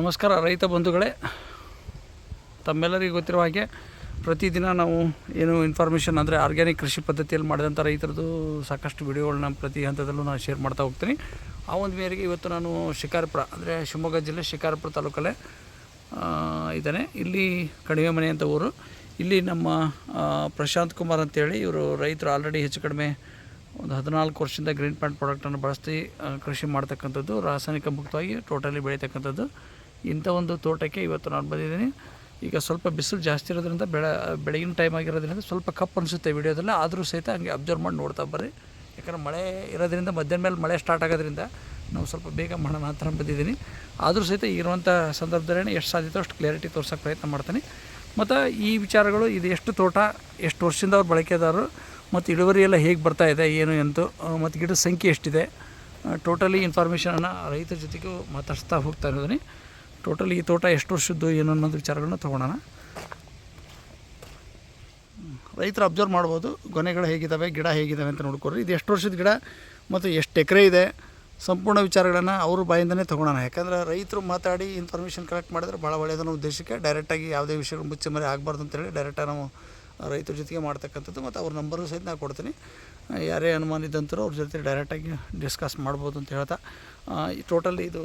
ನಮಸ್ಕಾರ ರೈತ ಬಂಧುಗಳೇ. ತಮ್ಮೆಲ್ಲರಿಗೂ ಗೊತ್ತಿರುವ ಹಾಗೆ ಪ್ರತಿದಿನ ನಾವು ಏನು ಇನ್ಫಾರ್ಮೇಷನ್ ಅಂದರೆ ಆರ್ಗ್ಯಾನಿಕ್ ಕೃಷಿ ಪದ್ಧತಿಯಲ್ಲಿ ಮಾಡಿದಂಥ ರೈತರದ್ದು ಸಾಕಷ್ಟು ವಿಡಿಯೋಗಳನ್ನ ಪ್ರತಿ ಹಂತದಲ್ಲೂ ನಾನು ಶೇರ್ ಮಾಡ್ತಾ ಹೋಗ್ತೀನಿ. ಆ ಒಂದು ಮೇರೆಗೆ ಇವತ್ತು ನಾನು ಶಿಕಾರಪುರ ಅಂದರೆ ಶಿವಮೊಗ್ಗ ಜಿಲ್ಲೆ ಶಿಕಾರಪುರ ತಾಲೂಕಲ್ಲೇ ಇದ್ದಾನೆ. ಇಲ್ಲಿ ಕಡಿಮೆ ಮನೆ ಅಂತ ಊರು. ಇಲ್ಲಿ ನಮ್ಮ ಪ್ರಶಾಂತ್ ಕುಮಾರ್ ಅಂತೇಳಿ ಇವರು ರೈತರು ಆಲ್ರೆಡಿ ಹೆಚ್ಚು ಕಡಿಮೆ ಒಂದು ಹದಿನಾಲ್ಕು ವರ್ಷದಿಂದ ಗ್ರೀನ್ ಪ್ಯಾಂಟ್ ಪ್ರಾಡಕ್ಟನ್ನು ಬಳಸಿ ಕೃಷಿ ಮಾಡ್ತಕ್ಕಂಥದ್ದು. ರಾಸಾಯನಿಕ ಮುಕ್ತವಾಗಿ ಟೋಟಲಿ ಬೆಳೀತಕ್ಕಂಥದ್ದು. ಇಂಥ ಒಂದು ತೋಟಕ್ಕೆ ಇವತ್ತು ನಾನು ಬಂದಿದ್ದೀನಿ. ಈಗ ಸ್ವಲ್ಪ ಬಿಸಿಲು ಜಾಸ್ತಿ ಇರೋದ್ರಿಂದ ಬೆಳೆ, ಬೆಳಗಿನ ಟೈಮ್ ಆಗಿರೋದ್ರಿಂದ ಸ್ವಲ್ಪ ಕಪ್ ಅನಿಸುತ್ತೆ ವಿಡಿಯೋದಲ್ಲಿ. ಆದರೂ ಸಹಿತ ಹಂಗೆ ಅಬ್ಸರ್ವ್ ಮಾಡಿ ನೋಡ್ತಾ ಬರ್ರಿ. ಯಾಕಂದ್ರೆ ಮಳೆ ಇರೋದ್ರಿಂದ, ಮಧ್ಯಾಹ್ನ ಮೇಲೆ ಮಳೆ ಸ್ಟಾರ್ಟ್ ಆಗೋದ್ರಿಂದ ನಾವು ಸ್ವಲ್ಪ ಬೇಗ ಮಾಡೋಣ ಅಂತ ಬಂದಿದ್ದೀನಿ. ಆದರೂ ಸಹಿತ ಇರುವಂಥ ಸಂದರ್ಭದಲ್ಲೇ ಎಷ್ಟು ಸಾಧ್ಯತೆ ಅಷ್ಟು ಕ್ಲಾರಿಟಿ ತೋರ್ಸೋಕ್ಕೆ ಪ್ರಯತ್ನ ಮಾಡ್ತೀನಿ. ಮತ್ತು ಈ ವಿಚಾರಗಳು, ಇದು ಎಷ್ಟು ತೋಟ, ಎಷ್ಟು ವರ್ಷದಿಂದ ಅವ್ರು ಬಳಕೆದಾರರು, ಮತ್ತು ಇಳುವರಿ ಎಲ್ಲ ಹೇಗೆ ಬರ್ತಾ ಇದೆ, ಏನು ಎಂತು ಮತ್ತು ಗಿಡದ ಸಂಖ್ಯೆ ಎಷ್ಟಿದೆ ಟೋಟಲಿ ಇನ್ಫಾರ್ಮೇಷನನ್ನು ರೈತರ ಜೊತೆಗೂ ಮಾತಾಡ್ಸ್ತಾ ಹೋಗ್ತಾ ಇರೋದೀನಿ. ಟೋಟಲ್ ಈ ತೋಟ ಎಷ್ಟು ವರ್ಷದ್ದು, ಏನು ಅನ್ನೋದು ವಿಚಾರಗಳನ್ನ ತೊಗೊಳೋಣ ರೈತರು ಅಬ್ಸರ್ವ್ ಮಾಡ್ಬೋದು, ಗೊನೆಗಳು ಹೇಗಿದ್ದಾವೆ ಗಿಡ ಹೇಗಿದ್ದಾವೆ ಅಂತ ನೋಡ್ಕೊಳ್ರಿ. ಇದು ಎಷ್ಟು ವರ್ಷದ ಗಿಡ ಮತ್ತು ಎಷ್ಟು ಎಕರೆ ಇದೆ, ಸಂಪೂರ್ಣ ವಿಚಾರಗಳನ್ನು ಅವ್ರ ಬಾಯಿಂದನೇ ತೊಗೊಳೋಣ ಯಾಕಂದ್ರೆ ರೈತರು ಮಾತಾಡಿ ಇನ್ಫಾರ್ಮೇಷನ್ ಕಲೆಕ್ಟ್ ಮಾಡಿದ್ರೆ ಭಾಳ ಒಳ್ಳೆಯದು ಅನ್ನೋ ಉದ್ದೇಶಕ್ಕೆ ಡೈರೆಕ್ಟಾಗಿ ಯಾವುದೇ ವಿಷಯಗಳು ಮುಚ್ಚಿ ಮರೆ ಆಗಬಾರ್ದು ಅಂತೇಳಿ ಡೈರೆಕ್ಟಾಗಿ ನಾವು ರೈತರ ಜೊತೆಗೆ ಮಾಡ್ತಕ್ಕಂಥದ್ದು ಮತ್ತು ಅವ್ರ ನಂಬರು ಸಹಿತ ನಾನು ಕೊಡ್ತೀನಿ. ಯಾರೇ ಅನುಮಾನ ಇದ್ದಂತರೂ ಅವ್ರ ಜೊತೆ ಡೈರೆಕ್ಟಾಗಿ ಡಿಸ್ಕಸ್ ಮಾಡ್ಬೋದು ಅಂತ ಹೇಳ್ತಾ ಈ ಟೋಟಲ್ ಇದು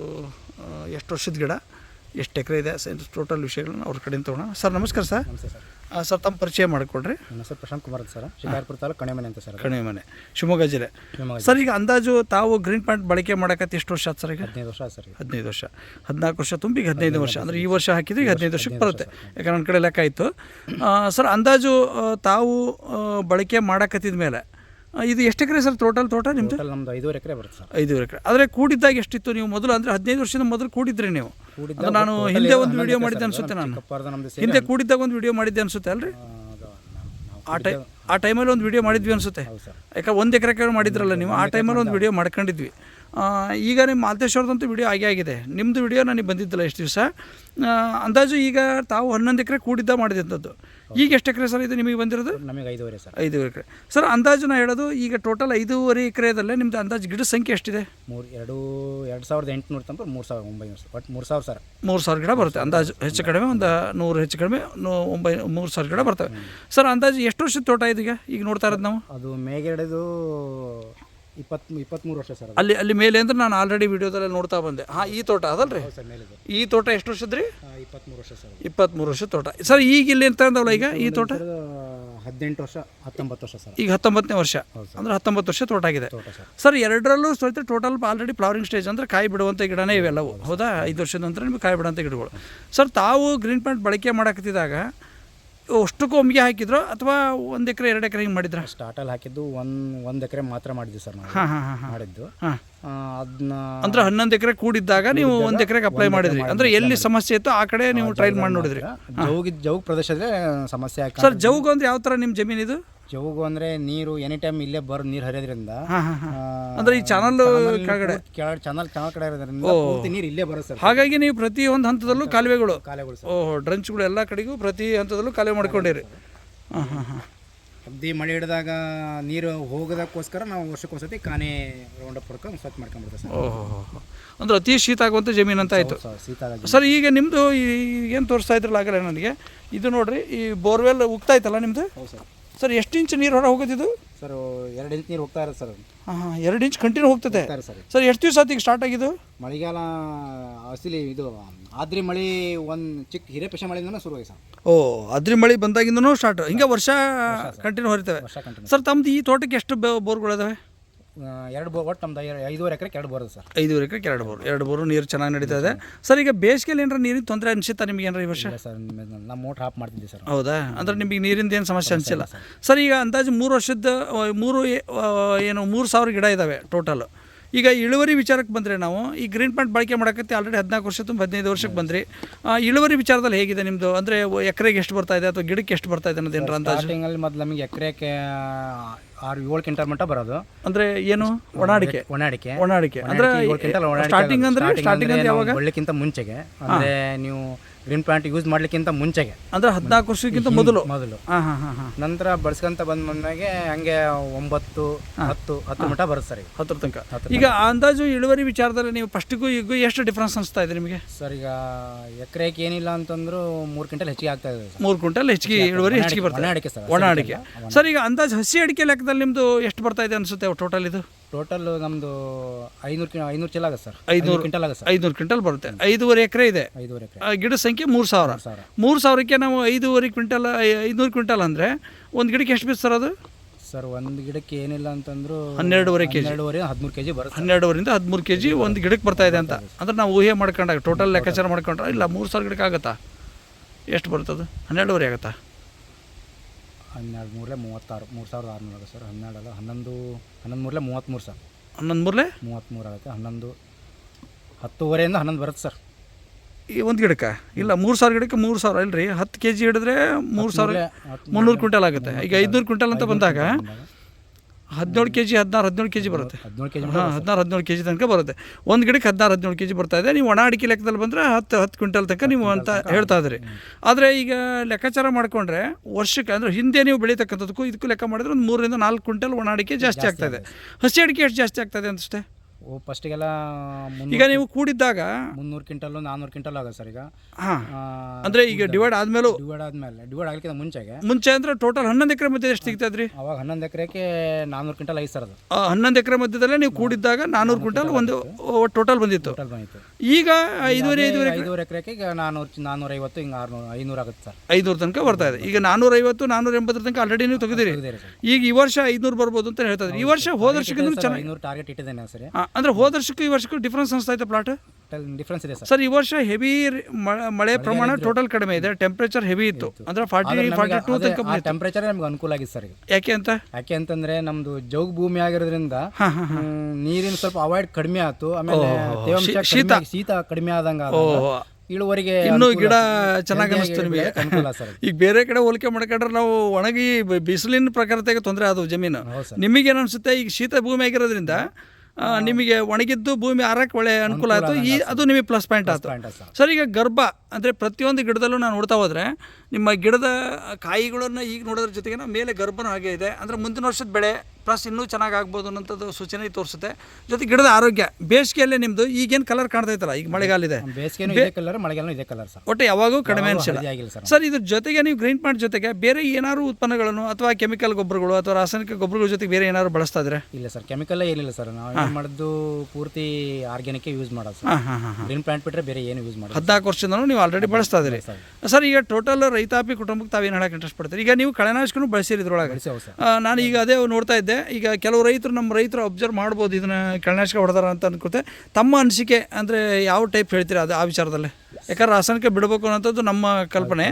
ಎಷ್ಟು ವರ್ಷದ ಗಿಡ. ಎಷ್ಟು ಎಕರೆ ಇದೆ ಟೋಟಲ್ ವಿಷಯಗಳನ್ನ ಅವ್ರ ಕಡೆಯಿಂದ ತೊಗೊಳೋಣ ಸರ್ ನಮಸ್ಕಾರ ಸರ್. ಸರ್. ಸರ್ ತಮ್ಮ ಪರಿಚಯ ಮಾಡಿಕೊಡ್ರಿ. ನನ್ನ ಹೆಸರು ಪ್ರಶಾಂತ್ ಕುಮಾರ್ ಅಂತ ಸರ್. ಶಿಕಾರ್ಪುರ ತಾಲೂಕು ಕಣಿಮನೆ ಅಂತ ಸರ್ ಕಣಿವೆ ಮನೆ ಶಿವಮೊಗ್ಗ ಜಿಲ್ಲೆ. ಶಿವಮೊಗ್ಗ ಸರ್ ಈಗ ಅಂದಾಜು ತಾವು ಗ್ರೀನ್ ಪ್ಯಾಂಟ್ ಬಳಕೆ ಮಾಡಕತ್ತೆ ಎಷ್ಟು ವರ್ಷ ಆಯ್ತು ಸರ್ ಈಗ? ಹದಿನೈದು ವರ್ಷ ಸರ್. ಹದಿನೈದು ವರ್ಷ. ಹದಿನಾಲ್ಕು ವರ್ಷ ತುಂಬಿ ಈಗ ಹದಿನೈದು ವರ್ಷ. ಅಂದರೆ ಈ ವರ್ಷ ಹಾಕಿದ್ರೆ ಈಗ ಹದಿನೈದು ವರ್ಷಕ್ಕೆ ಬರುತ್ತೆ. ಯಾಕಂದ್ರೆ ನನ್ನ ಕಡೆ ಲೆಕ್ಕ ಆಯಿತು ಸರ್ ಅಂದಾಜು ತಾವು ಬಳಕೆ ಮಾಡಕತ್ತಿದ ಮೇಲೆ ಇದು ಎಷ್ಟು ಎಕರೆ ಸರ್ ಟೋಟಲ್ ತೋಟ ನಿಮ್ಮದು ಟೋಟಲ್ ನಮ್ದು ಐದೂವರೆ ಎಕರೆ ಬರುತ್ತೆ ಸರ್. ಐದೂವರೆ ಎಕರೆ. ಆದರೆ ಕೂಡಿದ್ದಾಗ ಎಷ್ಟಿತ್ತು ನೀವು ಮೊದಲು? ಅಂದರೆ ಹದಿನೈದು ವರ್ಷದ ಮೊದಲು ಕೂಡಿದ್ರಿ ನೀವು. ಕೂಡಿದ್ದಾಗ ಅದು ನಾನು total ಹಿಂದೆ ಒಂದು ವಿಡಿಯೋ ಹನ್ನೊಂದು ಮಾಡಿದ್ದೆ ಅನ್ಸುತ್ತೆ ಅನಿಸುತ್ತೆ ನಾನು. ಚಿಕ್ಕಪ್ಪಾರ್ದು ನಮ್ದು ಸೇರಿ ಹಿಂದೆ ಕೂಡಿದ್ದಾಗ ಒಂದು ವಿಡಿಯೋ ಮಾಡಿದ್ದೆ ಅನಿಸುತ್ತೆ ಅಲ್ರಿ? ಆ, ಟೈ ಆ ಟೈಮಲ್ಲಿ ಒಂದು ವಿಡಿಯೋ ಮಾಡಿದ್ವಿ ಅನಿಸುತ್ತೆ. ಯಾಕಂದ್ರೆ ಸರ್. ಒಂದು ಎಕರೆ ಮಾಡಿದ್ರಲ್ಲ ನೀವು ಆ ಟೈಮಲ್ಲಿ ಒಂದು ವಿಡಿಯೋ ಮಾಡ್ಕೊಂಡಿದ್ವಿ. ಆ, ಈಗ ನಿಮ್ಮ ಮಾಲ್ತೇಶ್ವರದಂತೂ ವಿಡಿಯೋ ಆಗೇ ಆಗಿದೆ. ನಿಮ್ಮದು ವಿಡಿಯೋ ನನಗೆ ಬಂದಿದ್ದಲ್ಲ ಎಷ್ಟು ದಿವಸ? ಅಂದಾಜು ಈಗ ತಾವು ಹನ್ನೊಂದು ಎಕರೆ ಕೂಡಿದ್ದ ಮಾಡಿದಂಥದ್ದು ಈಗ ಎಷ್ಟು ಎಕರೆ ಸರ್ ಇದು ನಿಮಗೆ ಬಂದಿರೋದು? ನಮಗೆ ಐದೂವರೆ ಸರ್. ಐದು ಎಕರೆ. ಸರ್ ಅಂದಾಜು ನಾ ಹೇಳೋದು ಈಗ ಟೋಟಲ್ ಐದೂವರೆ ಎಕರೆದಲ್ಲೇ ನಿಮ್ದು ಅಂದಾಜು ಗಿಡದ ಸಂಖ್ಯೆ ಎಷ್ಟಿದೆ? ಮೂರು ಎರಡು ಎರಡು ಸಾವಿರದ ಎಂಟುನೂರು ತನಕ ಮೂರು ಸಾವಿರ ಒಂಬೈನೂರು ಸರ್. ಒಟ್ಟು ಮೂರು ಸಾವಿರ ಸರ್. ಮೂರು ಸಾವಿರ ಗಿಡ ಬರುತ್ತೆ. ಅಂದಾಜು ಹೆಚ್ಚು ಕಡಿಮೆ ಒಂದು ನೂರು ಹೆಚ್ಚು ಕಡಿಮೆ ಒಂಬೈ ಮೂರು ಸಾವಿರ ಗಿಡ ಬರ್ತವೆ. ಸರ್ ಅಂದಾಜು ಎಷ್ಟು ವರ್ಷದ ತೋಟ ಇದೀಗ? ಈಗ ನೋಡ್ತಾ ಇರೋದು ನಾವು? ಅದು ಮೇಗೆರಡದು ಇಪ್ಪತ್ತು ಇಪ್ಪತ್ತ್ಮೂರು ವರ್ಷ ಸರ್ ಅದು. ಅಲ್ಲಿ ಅಲ್ಲಿ ಮೇಲೆ ಅಂದ್ರೆ ನಾನು ಆಲ್ರೆಡಿ ವಿಡಿಯೋದಲ್ಲಿ ನೋಡ್ತಾ ಬಂದೆ. ಹಾಂ ಈ ತೋಟ ಅದಲ್ರಿ? ಹೌದು ಸರ್ ಮೇಲಿದೆ. ಈ ತೋಟ ಎಷ್ಟು ವರ್ಷದ್ರಿ? ಆ, ಇಪ್ಪತ್ತ್ಮೂರು ವರ್ಷ ಸರ್ ಅದು. ಇಪ್ಪತ್ತ್ಮೂರು ವರ್ಷದ ತೋಟ. ಸರ್ ಈಗ ಇಲ್ಲಿ ಅಂತ ಅಂದವಲ್ಲ ಈಗ ಈ ತೋಟ? ಇದು ಹದಿನೆಂಟು ವರ್ಷ ಹತ್ತೊಂಬತ್ತು ವರ್ಷ ಸರ್ ಈಗ ಹತ್ತೊಂಬತ್ತನೇ ವರ್ಷ. ಅಂದ್ರೆ ಹತ್ತೊಂಬತ್ತು ವರ್ಷ ತೋಟ ಆಗಿದೆ. ತೋಟ ಸರ್. ಸರ್ ಎರಡರಲ್ಲೂ ಸಹಿತ ಟೋಟಲ್ ಆಲ್ರೆಡಿ ಫ್ಲವರಿಂಗ್ ಸ್ಟೇಜ್ ಅಂದ್ರೆ ಕಾಯಿ ಬಿಡುವಂಥ ಗಿಡನೇ ಇವೆಲ್ಲವು. ಹೌದಾ? ಐದು ವರ್ಷದ ನಂತರ ನಿಮಗೆ ಕಾಯಿ ಬಿಡುವಂಥ ಗಿಡಗಳು. ಸರ್ ತಾವು ಗ್ರೀನ್ ಪ್ಲಾಂಟ್ ಬಳಕೆ ಮಾಡಕತ್ತಿದಾಗ ಅಷ್ಟಕ್ಕೂ ಒಮ್ಮಿಗೆ ಹಾಕಿದ್ರು ಅಥವಾ ಒಂದು ಎಕರೆ ಎರಡು ಎಕರೆ ಹಿಂಗೆ ಮಾಡಿದ್ರ? ಸ್ಟಾರ್ಟಲ್ಲಿ ಹಾಕಿದ್ದು ಒಂದು ಒಂದು ಎಕರೆ ಮಾತ್ರ ಮಾಡಿದ್ವಿ ಸರ್ ನಾವು. ಹಾಂ ಹಾಂ ಹಾಂ ಹಾಂ. ಮಾಡಿದ್ದು. ಹಾಂ. ಅದನ್ನ ಅಂದ್ರೆ ಹನ್ನೊಂದು ಎಕರೆ ಕೂಡಿದ್ದಾಗ ನೀವು ಒಂದು ಎಕರೆಗೆ ಅಪ್ಲೈ ಮಾಡಿದ್ರಿ. ಅಂದ್ರೆ ಎಲ್ಲಿ ಸಮಸ್ಯೆ ಇತ್ತು ಆ ಕಡೆ ನೀವು ಟ್ರೈಲ್ ಮಾಡಿ ನೋಡಿದ್ರಿ. ಜೌಗಿ ಜೌಗ್ ಪ್ರದೇಶದಲ್ಲಿ ಸಮಸ್ಯೆ ಸರ್ ಜೌಗ್ ಅಂದ್ರೆ ಯಾವ ಥರ ನಿಮ್ಮ ಜಮೀನು ಜೌಗು ಅಂದ್ರೆ ನೀರು ಎನಿ ಟೈಮ್ ಇಲ್ಲೇ ಬರ್ ನೀರು ಹರಿಯೋದ್ರಿಂದ ಅಂದ್ರೆ ಈ ಚಾನಲ್ ಚಾನಲ್ ಕೆಳಗಡೆ? ಕೆಳಗಡೆ ಚಾನಲ್ ಕೆಳ ಕಡೆ ಇರೋದ್ರಿಂದ ಪೂರ್ತಿ ನೀರು ಇಲ್ಲೇ ಬರುತ್ತೆ ಸರ್. ಹಾಗಾಗಿ ನೀವು ಪ್ರತಿ ಒಂದು ಹಂತದಲ್ಲೂ ಕಾಲುವೆಗಳು? ಕಾಲುವೆಗಳು ಸರ್. ಓಹ್ ಡ್ರಂಚ್ಗಳು ಎಲ್ಲ ಕಡೆಗೂ ಪ್ರತಿ ಹಂತದಲ್ಲೂ ಕಾಲುವೆ ಮಾಡ್ಕೊಂಡಿರಿ. ಹಾಂ ಹಾಂ ಹಾಂ. ಅಗ್ದಿ ಮಳೆ ಹಿಡಿದಾಗ ನೀರು ಹೋಗೋದಕ್ಕೋಸ್ಕರ ನಾವು ವರ್ಷಕ್ಕೊಂದ್ಸತಿ ಕಾನೆ ರೌಂಡ್ ಅಪ್ ಹೊಡ್ಕೊಂಡು ಸ್ವಚ್ಛ ಮಾಡ್ಕೊಂಡ್ಬಿಡ್ತೀವಿ ಸರ್. ಓಹೋ ಅಂದ್ರೆ ಅತಿ ಶೀತ ಆಗುವಂಥ ಜಮೀನು ಅಂತ ಆಯಿತು. ಸರ್ ಶೀತ ಆದಾಗ ಸರ್ ಈಗ ನಿಮ್ಮದು ಏನು ತೋರಿಸ್ತಾ ಇದ್ರಲ್ಲ ಆಗಲ್ಲ ನನಗೆ. ಇದು ನೋಡ್ರಿ ಈ ಬೋರ್ವೆಲ್ ಉಗ್ತಾ ಇತ್ತಲ್ಲ ನಿಮ್ಮದು ಹೌದು ಸರ್. ಸರ್ ಎಷ್ಟು ಇಂಚ್ ನೀರು ಹೊರ ಹೋಗೋದಿದು ಸರ್ ಎರಡು ಇಂಚ್ ನೀರು ಹೋಗ್ತಾ ಇರೋದು ಸರ್. ಹಾಂ ಹಾಂ ಎರಡು ಇಂಚ್ ಕಂಟಿನ್ಯೂ ಹೋಗ್ತದೆ. ಸರ್. ಸರ್ ಎಷ್ಟು ದಿವಸ ಆತು ಈಗ ಸ್ಟಾರ್ಟ್ ಆಗಿದ್ದು? ಮಳೆಗಾಲ ಅಸಲಿ ಇದು ಆದ್ರಿ ಮಳೆ ಒಂದು ಚಿಕ್ಕ ಹಿರೇಪೇಶ ಮಳೆಯಿಂದನೇ ಶುರು ಆಗಿದೆ ಸರ್. ಓ ಆದ್ರಿ ಮಳೆ ಬಂದಾಗಿಂದನೂ ಸ್ಟಾರ್ಟ್ ಹಿಂಗೆ ವರ್ಷ ಕಂಟಿನ್ಯೂ ಹೊರಿತವೆ. ವರ್ಷ ಕಂಟಿನ್ಯೂ ಸರ್ ತಮ್ಮದು ಈ ತೋಟಕ್ಕೆ ಎಷ್ಟು ಬೋರ್ಗಳಿದಾವೆ ಎರಡು ಬೋರ್ ಒಟ್ಟು ನಮ್ದು ಐದೂವರೆ ಎಕರೆಗೆ ಎರಡು ಬೋರ್ ಸರ್. ಐದೂವರೆ ಎಕರೆಗೆ ಎರಡು ಬೋರ್. ಎರಡು ಬೋರು ನೀರು ಚೆನ್ನಾಗಿ ನಡೀತಾ ಇದೆ. ಸರ್ ಈಗ ಬೇಸಿಗೆಯಲ್ಲಿ ಏನಾರ ನೀರಿನ ತೊಂದರೆ ಅನಿಸುತ್ತಾ ನಿಮಗೆ ಏನಾರ ಈ ವರ್ಷ? ಇಲ್ಲ ಸರ್ ನಮ್ಮ ಮೋಟ್ರ್ ಆಫ್ ಮಾಡ್ತಿದ್ದೆ ಸರ್. ಹೌದಾ? ಅಂದ್ರೆ ನಿಮಗೆ ನೀರಿಂದ ಏನು ಸಮಸ್ಯೆ ಅನಿಸಿಲ್ಲ? ಸರ್. ಈಗ ಅಂದಾಜು ಮೂರು ವರ್ಷದ ಮೂರು ಏನು ಮೂರು ಸಾವಿರ ಗಿಡ ಇದ್ದಾವೆ ಟೋಟಲ್ ಈಗ ಇಳುವರಿ ವಿಚಾರಕ್ಕೆ ಬಂದರೆ ನಾವು ಈ ಗ್ರೀನ್ ಪ್ಯಾಂಟ್ ಬಳಕೆ ಮಾಡಕತ್ತೆ ಆಲ್ರೆಡಿ ಹದಿನಾಲ್ಕು ವರ್ಷ ತುಂಬ ಹದಿನೈದು ವರ್ಷಕ್ಕೆ ಬಂದ್ರಿ. ಇಳುವರಿ ವಿಚಾರದಲ್ಲಿ ಹೇಗಿದೆ ನಿಮ್ಮದು ಅಂದರೆ ಎಕರೆಗೆ ಎಷ್ಟು ಬರ್ತಾ ಇದೆ ಅಥವಾ ಗಿಡಕ್ಕೆ ಎಷ್ಟು ಬರ್ತಾ ಇದೆ ಅನ್ನೋದು ಅಂತ ಅಂದಾಜು? ಸ್ಟಾರ್ಟಿಂಗಲ್ಲಿ ಮೊದಲು ನಮಗೆ ಎಕರೆಗೆ ಆರು ಏಳು ಕ್ವಿಂಟಲ್ ಮಟ್ಟ ಬರೋದು. ಅಂದರೆ ಏನು? ಒಣಾಡಿಕೆ. ಒಣ ಅಡಿಕೆ ಒಣ ಅಡಿಕೆ ಸ್ಟಾರ್ಟಿಂಗ್ ಅಂದರೆ ಸ್ಟಾರ್ಟಿಂಗ್ ಅಂದ್ರೆ ಅಂದ್ರೆ ಯಾವಾಗ? ಒಳ್ಳೆಕ್ಕಿಂತ ಮುಂಚೆಗೆ. ಅಂದರೆ ನೀವು ಗ್ರೀನ್ ಪ್ಲಾಂಟ್ ಯೂಸ್ ಮಾಡ್ಲಿಕ್ಕಿಂತ ಮುಂಚೆಗೆ. ಅಂದ್ರೆ ಹದಿನಾಲ್ಕು ವರ್ಷಕ್ಕಿಂತ ಮೊದಲು? ಮೊದಲು. ಹಾಂ ಹಾಂ ಹಾಂ ಹಾಂ. ನಂತರ ಬಳಸ್ಕೊಂತ ಬಂದ ಬಂದಾಗೆ ಹಂಗೆ ಒಂಬತ್ತು ಹತ್ತು ಹತ್ತು ಮಟ ಬರುತ್ತೆ ಸರ್ ಈಗ. ಹತ್ತರ ತನಕ. ಈಗ ಅಂದಾಜು ಇಳುವರಿ ವಿಚಾರದಲ್ಲಿ ನೀವು ಫಸ್ಟಿಗೂ ಈಗ ಎಷ್ಟು ಡಿಫ್ರೆನ್ಸ್ ಅನಿಸ್ತಾ ಇದೆ ನಿಮಗೆ? ಸರ್ ಈಗ ಎಕರೆಗೆ ಏನಿಲ್ಲ ಅಂತಂದ್ರು ಮೂರು ಕ್ವಿಂಟಲ್ ಹೆಚ್ಚಿಗೆ ಆಗ್ತಾ ಇದೆ ಸರ್. ಮೂರು ಕ್ವಿಂಟಲ್ ಹೆಚ್ಚಿಗೆ ಇಳುವರಿ ಹೆಚ್ಚಿಗೆ ಒಣ ಬರ್ತದೆ. ಅಡಿಕೆ ಸರ್ ಒಣ ಅಡಿಕೆ ಸರ್ ಈಗ ಅಂದಾಜು ಹಸಿ ಅಡಿಕೆ ಲೆಕ್ಕದಲ್ಲಿ ನಿಮ್ಮದು ಎಷ್ಟು ಬರ್ತಾ ಇದೆ ಅನ್ಸುತ್ತೆ ಟೋಟಲ್ ಇದು? ಟೋಟಲ್ ನಮ್ದು ಐನೂರು ಐನೂರು ಚೀಲ ಆಗುತ್ತೆ ಸರ್. ಐನೂರು ಕ್ವಿಂಟಲ್ ಆಗುತ್ತೆ ಸರ್. ಐದುನೂರು ಕ್ವಿಂಟಲ್ ಬರುತ್ತೆ. ಐದೂವರೆ ಎಕರೆ ಇದೆ. ಐದೂವರೆ ಎಕರೆ. ಆ, ಗಿಡದ ಸಂಖ್ಯೆ ಮೂರು ಸಾವಿರ. ಸಾವಿರ. ಮೂರು ಸಾವಿರಕ್ಕೆ ನಾವು ಐದೂವರೆ ಕ್ವಿಂಟಲ್ ಐ- ಐನೂರು ಕ್ವಿಂಟಲ್ ಅಂದರೆ ಒಂದು ಗಿಡಕ್ಕೆ ಎಷ್ಟು ಬೀಸ್ ಸರ್ ಅದು? ಸರ್ ಒಂದು ಗಿಡಕ್ಕೆ ಏನಿಲ್ಲ ಅಂತಂದ್ರು ಹನ್ನೆರಡುವರೆ ಕೆಜಿ. ಹನ್ನೆರಡುವರೆ ಹದಿಮೂರು ಕೆ ಜಿ ಬರುತ್ತೆ ಹನ್ನೆರಡುವರಿಂದ ಹದಿಮೂರು ಕೆ ಜಿ ಒಂದು ಗಿಡಕ್ಕೆ ಬರ್ತಾ ಇದೆ ಅಂತ. ಅಂದ್ರೆ ನಾವು ಊಹೆ ಮಾಡ್ಕೊಂಡಾಗ ಟೋಟಲ್ ಲೆಕ್ಕಾಚಾರ ಮಾಡ್ಕೊಂಡ್ರೆ ಇಲ್ಲ ಮೂರು ಸಾವಿರ ಗಿಡಕ್ಕೆ ಆಗುತ್ತಾ? ಎಷ್ಟು ಬರ್ತದೆ ಹನ್ನೆರಡುವರೆ ಆಗುತ್ತಾ? ಹನ್ನೆರಡು ಮೂರಲೆ ಮೂವತ್ತಾರು ಮೂರು ಸಾವಿರದ ಆರುನೂರು ಆಗುತ್ತೆ ಸರ್. ಹನ್ನೆರಡು ಅಲ್ಲ ಹನ್ನೊಂದು ಹನ್ನೊಂದು ಮೂರಲೆ ಮೂವತ್ತ್ಮೂರು ಸರ್. ಹನ್ನೊಂದು ಮೂರಲೆ ಮೂವತ್ತ್ಮೂರು ಆಗುತ್ತೆ ಹನ್ನೊಂದು ಹತ್ತುವರೆಯಿಂದ ಹನ್ನೊಂದು ಬರುತ್ತೆ ಸರ್. ಈ ಒಂದು ಗಿಡಕ್ಕೆ? ಇಲ್ಲ ಮೂರು ಸಾವಿರ ಗಿಡಕ್ಕೆ ಮೂರು ಸಾವಿರ ಇಲ್ರಿ? ಹತ್ತು ಕೆ ಜಿ ಹಿಡಿದ್ರೆ ಮೂರು ಸಾವಿರ ಮುನ್ನೂರು ಕ್ವಿಂಟಲ್ ಆಗುತ್ತೆ. ಈಗ ಐದುನೂರು ಕ್ವಿಂಟಲ್ ಅಂತ ಬಂದಾಗ. ಹದಿನೇಳು ಕೆ ಜಿ ಹದಿನಾರು ಹದಿನೇಳು ಕೆ ಜಿ ಬರುತ್ತೆ. ಹದಿನೇಳು ಕೆ ಜಿ ಹಾಂ ಹದಿನಾರು ಹದಿನೇಳು ಕೆ ಜಿ ತನಕ ಬರುತ್ತೆ. ಒಂದು ಗಿಡಕ್ಕೆ ಹದಿನಾರು ಹದಿನೇಳು ಕೆ ಜಿ ಬರ್ತಾ ಇದೆ. ನೀವು ಒಣ ಅಡಿಕೆ ಲೆಕ್ಕದಲ್ಲಿ ಬಂದರೆ ಹತ್ತು ಹತ್ತು ಕ್ವಿಂಟಲ್ ತನಕ ನೀವು ಅಂತ ಹೇಳ್ತಾ ಇದ್ರಿ. ಆದರೆ ಈಗ ಲೆಕ್ಕಾಚಾರ ಮಾಡಿಕೊಂಡ್ರೆ ವರ್ಷಕ್ಕೆ ಅಂದರೆ ಹಿಂದೆ ನೀವು ಬೆಳೀತಕ್ಕಂಥದ್ದಕ್ಕೂ ಇದಕ್ಕೂ ಲೆಕ್ಕ ಮಾಡಿದ್ರೆ ಒಂದು ಮೂರರಿಂದ ನಾಲ್ಕು ಕ್ವಿಂಟಲ್ ಒಣ ಅಡಿಕೆ ಜಾಸ್ತಿ ಆಗ್ತಾ ಇದೆ. ಹಸಿ ಅಡಿಕೆ ಎಷ್ಟು ಜಾಸ್ತಿ ಆಗ್ತಾ ಇದೆ ಓ ಫಸ್ಟಿಗೆಲ್ಲ ಈಗ ನೀವು ಕೂಡಿದ್ದಾಗ ಮುನ್ನೂರು ಕ್ವಿಂಟಲ್ ನಾನ್ನೂರು ಕ್ವಿಂಟಲ್ ಆಗ ಸರ್ ಈಗ. ಅಂದರೆ ಈಗ ಡಿವೈಡ್ ಆದ್ಮೇಲೆ ಡಿವೈಡ್ ಆದ್ಮೇಲೆ ಡಿವೈಡ್ ಆಗಲಿಕ್ಕಿಂತ ಮುಂಚೆಗೆ. ಮುಂಚೆ ಅಂದ್ರೆ ಟೋಟಲ್ ಹನ್ನೊಂದು ಎಕರೆ ಮಧ್ಯೆ ಎಷ್ಟು ಸಿಗ್ತದ್ರಿ? ಅವಾಗ ಹನ್ನೊಂದು ಎಕರೆಗೆ ನಾನ್ನೂರು ಕ್ವಿಂಟಲ್ ಐದು ಸರ್ ಅದು ಆ, ಹನ್ನೊಂದು ಎಕರೆ ಮಧ್ಯದಲ್ಲೇ ನೀವು ಕೂಡಿದ್ದಾಗ ನಾನೂರು ಕ್ವಿಂಟಲ್ ಒಂದು ಟೋಟಲ್ ಬಂದಿತ್ತು. ಟೋಟಲ್ ಬಂದಿತ್ತು. ಈಗ ಐದುವರೆ ಐದುವರೆ ಐದೂವರೆ ಎಕರೆಗೆ ಈಗ ನಾನ್ನೂರು ನಾನ್ನೂರೈವತ್ತು ಹಿಂಗೆ ಆರುನೂರು ಐನೂರು ಆಗುತ್ತೆ ಸರ್. ಐದೂರು ತನಕ ಬರ್ತಾ ಇದೆ. ಈಗ ನಾನ್ನೂರೈವತ್ತು ನಾನ್ನೂರ ಎಂಬತ್ತರ ತನಕ ಆಲ್ರೆಡಿ ನೀವು ತೆಗೆದಿರಿ. ಈಗ ಈ ವರ್ಷ ಐದುನೂರು ಬರ್ಬೋದು ಅಂತ ಹೇಳ್ತಾ ಇದ್ರಿ. ಈ ವರ್ಷ ಹೋದ ವರ್ಷಕ್ಕಿಂತ ಚೆನ್ನಾಗಿ ಐನೂರು ಟಾರ್ಗೆಟ್ ಇಟ್ಟಿದ್ದೇನೆ ಸರ್. ಅಂದ್ರೆ ಹೋದ ವರ್ಷಕ್ಕೂ ಈ ವರ್ಷಕ್ಕೂ ಡಿಫ್ರೆನ್ಸ್ ಅನಿಸ್ತಾ ಇದೆ ಪ್ಲಾಟ್ ಡಿಫ್ರೆನ್ಸ್ ಇದೆ ಸರ್. ಈ ವರ್ಷ ಹೆವಿ ಮಳೆ ಪ್ರಮಾಣ ಟೋಟಲ್ ಕಡಿಮೆ ಇದೆ ಟೆಂಪ್ರೇಚರ್ ಹೆವಿ ಇತ್ತು. ಅಂದ್ರೆ ಫಾರ್ಟಿ ಫಾರ್ಟಿ ಟೂ ತನಕ ಟೆಂಪರೇಚರ್ ನಮ್ಗೆ ಅನುಕೂಲ ಆಗಿದೆ ಸರ್ ಯಾಕೆ ಅಂತ? ಯಾಕೆ ಅಂತಂದ್ರೆ ನಮ್ದು ಜೌಗ್ ಭೂಮಿ ಆಗಿರೋದ್ರಿಂದ ನೀರಿನ ಸ್ವಲ್ಪ ಅವಾಯ್ಡ್ ಕಡಿಮೆ ಆಯ್ತು. ಆಮೇಲೆ ಶೀತ. ಶೀತ. ಕಡಿಮೆ ಆದಂಗ ಇಳುವರಿಗೆ ಇನ್ನೂ ಗಿಡ ಚೆನ್ನಾಗಿ ಅನಿಸ್ತು ನಿಮಗೆ? ಈಗ ಬೇರೆ ಕಡೆ ಹೋಲಿಕೆ ಮಾಡ್ಕೊಂಡ್ರೆ ನಾವು ಒಣಗಿ ಬಿಸಿಲಿನ ಪ್ರಕಾರತೆಗೆ ತೊಂದರೆ ಅದು ಜಮೀನು. ನಿಮಗೇನು ಅನಿಸುತ್ತೆ? ಈಗ ಶೀತ ಭೂಮಿ ಆಗಿರೋದ್ರಿಂದ ನಿಮಗೆ ಒಣಗಿದ್ದು ಭೂಮಿ ಆರಕ್ಕೆ ಒಳ್ಳೆ ಅನುಕೂಲ ಆಯಿತು. ಈ ಅದು ನಿಮಗೆ ಪ್ಲಸ್ ಪಾಯಿಂಟ್ ಆಯಿತು. ಸರ್ ಈಗ ಗರ್ಭ ಅಂದರೆ ಪ್ರತಿಯೊಂದು ಗಿಡದಲ್ಲೂ ನಾನು ನೋಡ್ತಾ ಹೋದರೆ ನಿಮ್ಮ ಗಿಡದ ಕಾಯಿಗಳನ್ನು ಈಗ ನೋಡೋದ್ರ ಜೊತೆಗೆ ಮೇಲೆ ಗರ್ಭನೂ ಹಾಗೆ ಇದೆ. ಅಂದರೆ ಮುಂದಿನ ವರ್ಷದ ಬೆಳೆ ಪ್ಲಸ್ ಇನ್ನೂ ಚೆನ್ನಾಗಿ ಆಗ್ಬೋದು ಅನ್ನೋಂಥದ್ದು ಸೂಚನೆ ತೋರಿಸುತ್ತೆ. ಜೊತೆ ಗಿಡದ ಆರೋಗ್ಯ ಬೇಸಿಗೆಯಲ್ಲೇ ನಿಮ್ಮದು ಈಗೇನು ಕಲರ್ ಕಾಣ್ತೈತಲ್ಲ ಈಗ ಮಳೆಗಾಲಿದೆ ಬೇಸಿಗೆನೂ ಇದೇ ಕಲರ್ ಮಳೆಗಾಲನೂ ಇದೇ ಕಲರ್ ಸರ್. ಒಟ್ಟು ಯಾವಾಗೂ ಕಡಿಮೆ ಅನಿಸಿಲ್ಲ. ಸರ್. ಇದ್ರ ಜೊತೆಗೆ ನೀವು ಗ್ರೀನ್ ಪ್ಲಾಂಟ್ ಜೊತೆಗೆ ಬೇರೆ ಏನಾದ್ರು ಉತ್ಪನ್ನಗಳನ್ನು ಅಥವಾ ಕೆಮಿಕಲ್ ಗೊಬ್ಬರಗಳು ಅಥವಾ ರಾಸಾಯನಿಕ ಗೊಬ್ಬರಗಳ ಜೊತೆಗೆ ಬೇರೆ ಏನಾದ್ರು ಬಳಸ್ತಾ ಇದ್ರೆ ಇಲ್ಲ ಸರ್ ಕೆಮಿಕಲ್ ಏನಿಲ್ಲ ಸರ್. ನಾವು ಏನು ಮಾಡಿದ್ದು ಪೂರ್ತಿ ಆರ್ಗ್ಯಾನಿಕ್ ಯೂಸ್ ಮಾಡೋದು ಗ್ರೀನ್ ಪ್ಲಾಂಟ್ ಬಿಟ್ಟರೆ ಬೇರೆ ಏನು ಯೂಸ್ ಮಾಡಿ ಹದಿನಾಲ್ಕು ವರ್ಷದಿಂದ ನೀವು ಆಲ್ರೆಡಿ ಬಳಸ್ತಾ ಇದ್ರಿ ಸರ್. ಈಗ ಟೋಟಲ್ ರೈತಾಪಿ ಕುಟುಂಬಕ್ಕೆ ತಾವೇನು ಹೇಳಕ್ಕೆ ಇಂಟ್ರೆಸ್ಟ್ ಪಡ್ತೀರಿ? ಈಗ ನೀವು ಕಳೆನಾಶಕನು ಬಳಸಿರಿ ಇದ್ರೊಳಗೆ ನಾನು ಈಗ ಅದೇ ನೋಡ್ತಾ ಇದ್ದೆ. ಈಗ ಕೆಲವು ರೈತರು ನಮ್ಮ ರೈತರು ಅಬ್ಸರ್ವ್ ಮಾಡ್ಬೋದು ಇದನ್ನ ಕಳೆನಾಶಕ ಹೊಡೆದಾರ ಅಂತ ಅನ್ಕೋತೆ ತಮ್ಮ ಅನಿಸಿಕೆ ಅಂದರೆ ಯಾವ ಟೈಪ್ ಹೇಳ್ತೀರಾ ಅದು ಆ ವಿಚಾರದಲ್ಲಿ? ಯಾಕಂದ್ರೆ ರಾಸಾಯನಿಕ ಬಿಡಬೇಕು ಅನ್ನೋಂಥದ್ದು ನಮ್ಮ ಕಲ್ಪನೆ.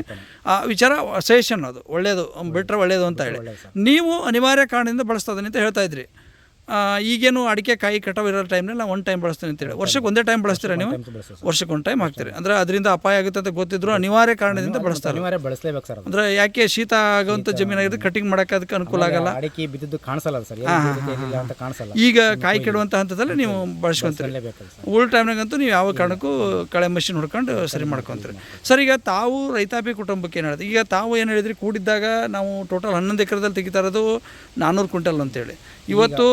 ಆ ವಿಚಾರ ಸಜೆಷನ್ ಅದು. ಒಳ್ಳೆಯದು ಬಿಟ್ಟರೆ ಒಳ್ಳೆಯದು ಅಂತ ಹೇಳಿ. ನೀವು ಅನಿವಾರ್ಯ ಕಾರಣದಿಂದ ಬಳಸ್ತಾ ಅಂತ ಹೇಳ್ತಾ ಇದ್ರಿ. ಈಗೇನು ಅಡಿಕೆ ಕಾಯಿ ಕಟಾವು ಇರೋ ಟೈಮ್ನಲ್ಲಿ ನಾವು ಒನ್ ಟೈಮ್ ಬಳಸ್ತೀನಿ ಅಂತೇಳಿ ವರ್ಷಕ್ಕೆ ಒಂದೇ ಟೈಮ್ ಬಳಸ್ತೀರಾ ನೀವು? ವರ್ಷಕ್ಕೆ ಒಂದು ಟೈಮ್ ಹಾಕ್ತೀರಿ. ಅಂದರೆ ಅದರಿಂದ ಅಪಾಯ ಆಗುತ್ತೆ ಅಂತ ಗೊತ್ತಿದ್ರು ಅನಿವಾರ್ಯ ಕಾರಣದಿಂದ ಬಳಸ್ತಾರೆ. ಅನಿವಾರ್ಯ ಬಳಸಲೇಬೇಕು ಸರ್ ಅದು. ಅಂದ್ರೆ ಯಾಕೆ ಶೀತ ಆಗುವಂಥ ಜಮೀನಾಗಿದ್ದು ಕಟಿಂಗ್ ಮಾಡಕ್ಕೆ ಅದಕ್ಕೆ ಅನುಕೂಲ ಆಗಲ್ಲ. ಅಡಿಕೆ ಬಿದ್ದಿದ್ದು ಕಾಣಿಸಲ್ಲ ಸರ್. ಕಾಣಿಸಲ್ಲ. ಈಗ ಕಾಯಿ ಕೆಡುವಂಥ ಹಂತದಲ್ಲಿ ನೀವು ಬಳಸ್ಕೊಂತೀರಿ. ಉಳ್ ಟೈಮ್ನಾಗಂತೂ ನೀವು ಯಾವ ಕಾರಣಕ್ಕೂ ಕಳೆ ಮಷಿನ್ ಹುಡ್ಕೊಂಡು ಸರಿ ಮಾಡ್ಕೊಂತೀರಿ. ಸರ್ ಈಗ ತಾವು ರೈತಾಪಿ ಕುಟುಂಬಕ್ಕೆ ಏನು ಹೇಳಿದ್ರಿ ಈಗ ತಾವು ಏನು ಹೇಳಿದ್ರಿ? ಕೂಡಿದ್ದಾಗ ನಾವು ಟೋಟಲ್ ಹನ್ನೊಂದು ಎಕರೆದಲ್ಲಿ ತೆಗಿತಾ ಇರೋದು ನಾನ್ನೂರು ಕ್ವಿಂಟಲ್ ಅಂತೇಳಿ. ಇವತ್ತು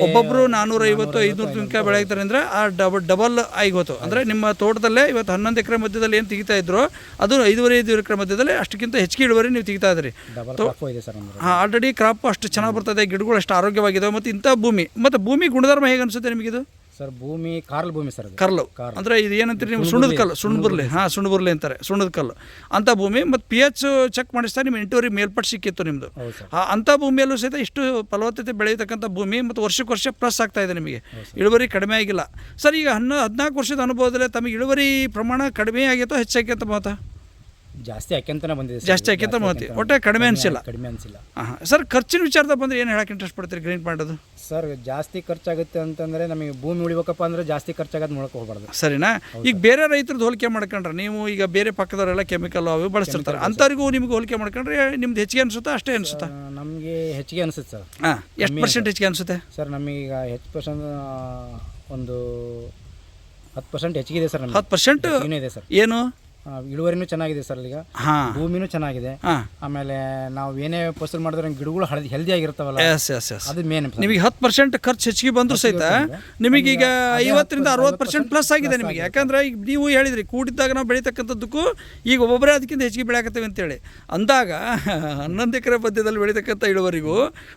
ಒಬ್ಬೊಬ್ಬರು ನಾನ್ನೂರ ಐವತ್ತು ಐದುನೂರು ತನಕ ಬೆಳೀತಾರೆ ಅಂದರೆ ಆ ಡಬಲ್ ಡಬಲ್ ಆಗೋತು ಅಂದರೆ ನಿಮ್ಮ ತೋಟದಲ್ಲೇ ಇವತ್ತು ಹನ್ನೊಂದು ಎಕರೆ ಮಧ್ಯದಲ್ಲಿ ಏನು ತೆಗಿತಾ ಇದ್ರು ಅದು ಐದುವರೆ ಐದು ಎಕರೆ ಮಧ್ಯದಲ್ಲಿ ಅಷ್ಟಕ್ಕಿಂತ ಹೆಚ್ಚಿಗೆ ಇಳುವರಿ ನೀವು ತೆಗಿತಾ ಇದ್ರಿ ಹಾಂ ಆಲ್ರೆಡಿ ಕ್ರಾಪ್ ಅಷ್ಟು ಚೆನ್ನಾಗಿ ಬರ್ತದೆ ಗಿಡಗಳು ಅಷ್ಟು ಆರೋಗ್ಯವಾಗಿದೆ ಮತ್ತು ಇಂಥ ಭೂಮಿ ಮತ್ತು ಭೂಮಿ ಗುಣಧರ್ಮ ಹೇಗೆ ಅನಿಸುತ್ತೆ ನಿಮಗಿದು? ಸರ್ ಭೂಮಿ ಕಾರ್ಲ್ ಭೂಮಿ ಸರ್ ಕರ್ಲು. ಅಂದ್ರೆ ಇದು ಏನಂತೀರಿ ನೀವು ಸುಣ್ಣದ ಕಲ್ಲು ಹಾ ಸುಣ್ಣ ಬರ್ಲಿ ಅಂತಾರೆ ಸುಣ್ಣದ ಕಲ್ಲು. ಅಂಥ ಭೂಮಿ ಮತ್ತು ಪಿ ಎಚ್ ಚೆಕ್ ಮಾಡಿಸ್ತಾ ನಿಮ್ಮ ಎಂಟೂವರೆ ಮೇಲ್ಪಟ್ಟು ಸಿಕ್ಕಿತ್ತು ನಿಮ್ಮದು ಅಂಥ ಭೂಮಿಯಲ್ಲೂ ಸಹಿತ ಇಷ್ಟು ಫಲವತ್ತತೆ ಬೆಳೆಯತಕ್ಕಂಥ ಭೂಮಿ ಮತ್ತು ವರ್ಷಕ್ಕೆ ವರ್ಷ ಪ್ಲಸ್ ಆಗ್ತಾ ಇದೆ ನಿಮಗೆ. ಇಳುವರಿ ಕಡಿಮೆ ಆಗಿಲ್ಲ. ಸರ್ ಈಗ ಹನ್ನೊ ಹದಿನಾಲ್ಕು ವರ್ಷದ ಅನುಭವದಲ್ಲಿ ತಮಗೆ ಇಳುವರಿ ಪ್ರಮಾಣ ಕಡಿಮೆ ಆಗಿತ್ತೋ ಹೆಚ್ಚಾಗಿತ್ತು ಮಾತಾ? ಜಾಸ್ತಿ ಅಕ್ಕೆಂತನೇ ಬಂದಿದೆ ಸರ್. ಜಾಸ್ತಿ ಆಕೈತ ಮಾತಿ ಒಟ್ಟೆ ಕಡಿಮೆ ಅನ್ಸಿಲ್ಲ. ಕಡಿಮೆ ಅನಿಸಿಲ್ಲ. ಹಾಂ ಸರ್ ಖರ್ಚಿನ ವಿಚಾರದಾಗ ಬಂದರೆ ಏನು ಹೇಳಕ್ಕೆ ಇಂಟ್ರೆಸ್ಟ್ ಪಡ್ತೀರಿ ಗ್ರೀನ್ ಮಾಡೋದು ಸರ್ ಜಾಸ್ತಿ ಖರ್ಚಾಗುತ್ತೆ ಅಂತಂದ್ರೆ ನಮಗೆ ಭೂಮಿ ಉಳಿಬೇಕಪ್ಪ ಅಂದ್ರೆ ಜಾಸ್ತಿ ಖರ್ಚಾಗೋದು ನೋಡಕ್ಕೆ ಹೋಗ್ಬಾರ್ದು. ಸರಿನಾ? ಈಗ ಬೇರೆ ರೈತರದ್ದು ಹೋಲಿಕೆ ಮಾಡ್ಕೊಂಡ್ರೆ ನೀವು ಈಗ ಬೇರೆ ಪಕ್ಕದವರೆಲ್ಲ ಕೆಮಿಕಲ್ ಅವು ಬಳಸ್ತಿರ್ತಾರೆ. ಅಂಥವ್ರಿಗೂ ನಿಮ್ಗೆ ಹೋಲಿಕೆ ಮಾಡ್ಕೊಂಡ್ರೆ ನಿಮ್ದು ಹೆಚ್ಚಿಗೆ ಅನ್ಸುತ್ತಾ ಅಷ್ಟೇ ಅನ್ಸುತ್ತಾ? ನಮಗೆ ಹೆಚ್ಚಿಗೆ ಅನಿಸುತ್ತೆ ಸರ್. ಹಾಂ ಎಷ್ಟು ಪರ್ಸೆಂಟ್ ಹೆಚ್ಚಿಗೆ ಅನಿಸುತ್ತೆ? ಸರ್ ನಮಗೀಗ ಹೆಚ್ಚು ಪರ್ಸೆಂಟ್ ಒಂದು ಹತ್ತು ಪರ್ಸೆಂಟ್ ಇದೆ ಸರ್ ನಮಗೆ. ಹತ್ತು ಪರ್ಸೆಂಟ್ ಏನೂ ಇದೆ ಸರ್. ಏನು? ಇಳುವರಿನೂ ಚೆನ್ನಾಗಿದೆ ಸರ್ ಈಗ ಹಾಂ. ಭೂಮಿನೂ ಚೆನ್ನಾಗಿದೆ. ಹಾಂ. ಆಮೇಲೆ ನಾವು ಏನೇ ಫಸಲು ಮಾಡಿದ್ರೆ ಗಿಡಗಳು ಹಳದಿ ಹೆಲ್ದಿ ಆಗಿರ್ತಾವಲ್ಲ. ಎಸ್ ಎಸ್ ಎಸ್ ಅದು ಮೇನ್ ನಿಮಗೆ ಹತ್ತು ಪರ್ಸೆಂಟ್ ಖರ್ಚು ಹೆಚ್ಚಿಗೆ ಬಂದರೂ ಸಹಿತ ನಿಮಗೀಗ ಐವತ್ತರಿಂದ ಅರವತ್ತು ಪರ್ಸೆಂಟ್ ಪ್ಲಸ್ ಆಗಿದೆ ನಿಮಗೆ. ಯಾಕಂದ್ರೆ ಈಗ ನೀವು ಹೇಳಿದ್ರಿ ಕೂಡಿದ್ದಾಗ ನಾವು ಬೆಳೀತಕ್ಕಂಥದ್ದಕ್ಕೂ ಈಗ ಒಬ್ಬೊಬ್ಬರೇ ಅದಕ್ಕಿಂತ ಹೆಚ್ಚಿಗೆ ಬೆಳೆಯಕತ್ತೇವೆ ಅಂತೇಳಿ. ಅಂದಾಗ ಹನ್ನೊಂದು ಎಕರೆ ಮಧ್ಯದಲ್ಲಿ ಬೆಳೀತಕ್ಕಂಥ ಇಳುವರಿಗೂ